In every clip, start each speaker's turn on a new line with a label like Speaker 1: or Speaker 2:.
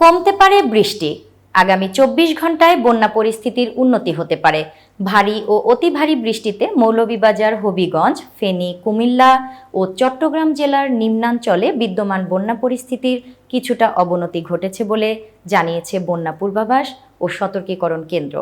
Speaker 1: কমতে পারে বৃষ্টি। আগামী চব্বিশ ঘন্টায় বন্যা পরিস্থিতির উন্নতি হতে পারে। ভারী ও অতি ভারী বৃষ্টিতে মৌলভীবাজার, হবিগঞ্জ, ফেনী, কুমিল্লা ও চট্টগ্রাম জেলার নিম্নাঞ্চলে বিদ্যমান বন্যা পরিস্থিতির কিছুটা অবনতি ঘটেছে বলে জানিয়েছে বন্যা পূর্বাভাস ও সতর্কীকরণ কেন্দ্র।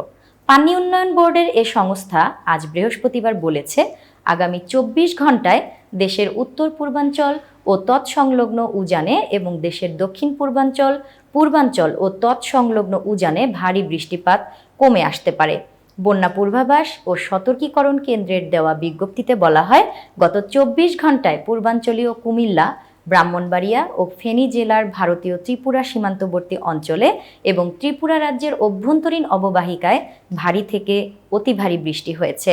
Speaker 1: পানি উন্নয়ন বোর্ডের এ সংস্থা আজ বৃহস্পতিবার বলেছে, আগামী চব্বিশ ঘন্টায় দেশের উত্তর পূর্বাঞ্চল ও তৎসংলগ্ন উজানে এবং দেশের দক্ষিণ পূর্বাঞ্চল পূর্বাঞ্চল ও তৎসংলগ্ন উজানে ভারী বৃষ্টিপাত কমে আসতে পারে। বন্যা পূর্বাভাস ও সতর্কীকরণ কেন্দ্রের দেওয়া বিজ্ঞপ্তিতে বলা হয়, গত চব্বিশ ঘন্টায় পূর্বাঞ্চলীয় কুমিল্লা, ব্রাহ্মণবাড়িয়া ও ফেনী জেলার ভারতীয় ত্রিপুরা সীমান্তবর্তী অঞ্চলে এবং ত্রিপুরা রাজ্যের অভ্যন্তরীণ অববাহিকায় ভারী থেকে অতি ভারী বৃষ্টি হয়েছে।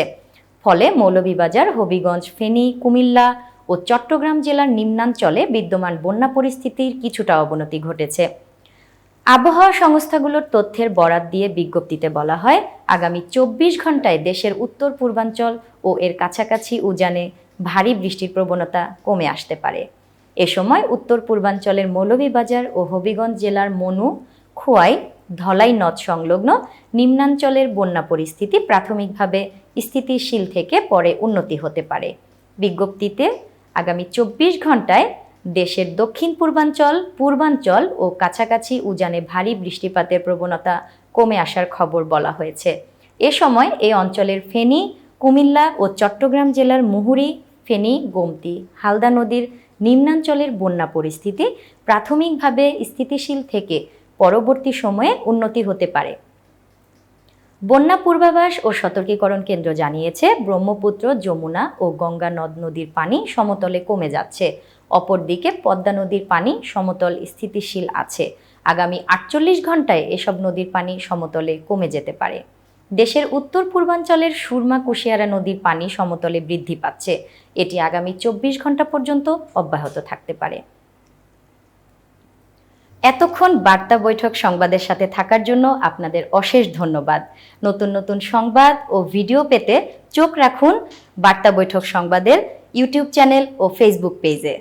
Speaker 1: ফলে মৌলভীবাজার, হবিগঞ্জ, ফেনী, কুমিল্লা ও চট্টগ্রাম জেলার নিম্নাঞ্চলে বিদ্যমান বন্যা পরিস্থিতির কিছুটা অবনতি ঘটেছে। আবহাওয়া সংস্থাগুলোর তথ্যের বরাত দিয়ে বিজ্ঞপ্তিতে বলা হয়, আগামী চব্বিশ ঘন্টায় দেশের উত্তর, পূর্বাঞ্চল ও এর কাছাকাছি উজানে ভারী বৃষ্টির প্রবণতা কমে আসতে পারে। এ সময় উত্তর, পূর্বাঞ্চলের মৌলভীবাজার ও হবিগঞ্জ জেলার মনু, খোয়াই, ধলাই নদ সংলগ্ন নিম্নাঞ্চলের বন্যা পরিস্থিতি প্রাথমিকভাবে স্থিতিশীল থেকে পরে উন্নতি হতে পারে। বিজ্ঞপ্তিতে আগামী চব্বিশ ঘন্টায় দেশের দক্ষিণ পূর্বাঞ্চল পূর্বাঞ্চল ও কাছাকাছি উজানে ভারী বৃষ্টিপাতের প্রবণতা কমে আসার খবর বলা হয়েছে। এ সময় এই অঞ্চলের ফেনী, কুমিল্লা ও চট্টগ্রাম জেলার মুহুরী, ফেনী, গোমতী, হালদা নদীর নিম্নাঞ্চলের বন্যা পরিস্থিতি প্রাথমিকভাবে স্থিতিশীল থেকে পরবর্তী সময়ে উন্নতি হতে পারে। বন্যা পূর্বাভাস ও সতর্কীকরণ কেন্দ্র জানিয়েছে, ব্রহ্মপুত্র, যমুনা ও গঙ্গা নদ নদীর পানি সমতলে কমে যাচ্ছে। অপরদিকে পদ্মা নদীর পানি সমতল স্থিতিশীল আছে। আগামী আটচল্লিশ ঘন্টায় এসব নদীর পানি সমতলে কমে যেতে পারে। দেশের উত্তর পূর্বাঞ্চলের সুরমা কুশিয়ারা নদীর পানি সমতলে বৃদ্ধি পাচ্ছে। এটি আগামী চব্বিশ ঘণ্টা পর্যন্ত অব্যাহত থাকতে পারে। এতক্ষণ বার্তা বৈঠক সংবাদের সাথে থাকার জন্য আপনাদের অশেষ ধন্যবাদ। নতুন নতুন সংবাদ ও ভিডিও পেতে চোখ রাখুন বার্তা বৈঠক সংবাদের ইউটিউব চ্যানেল ও ফেসবুক পেজে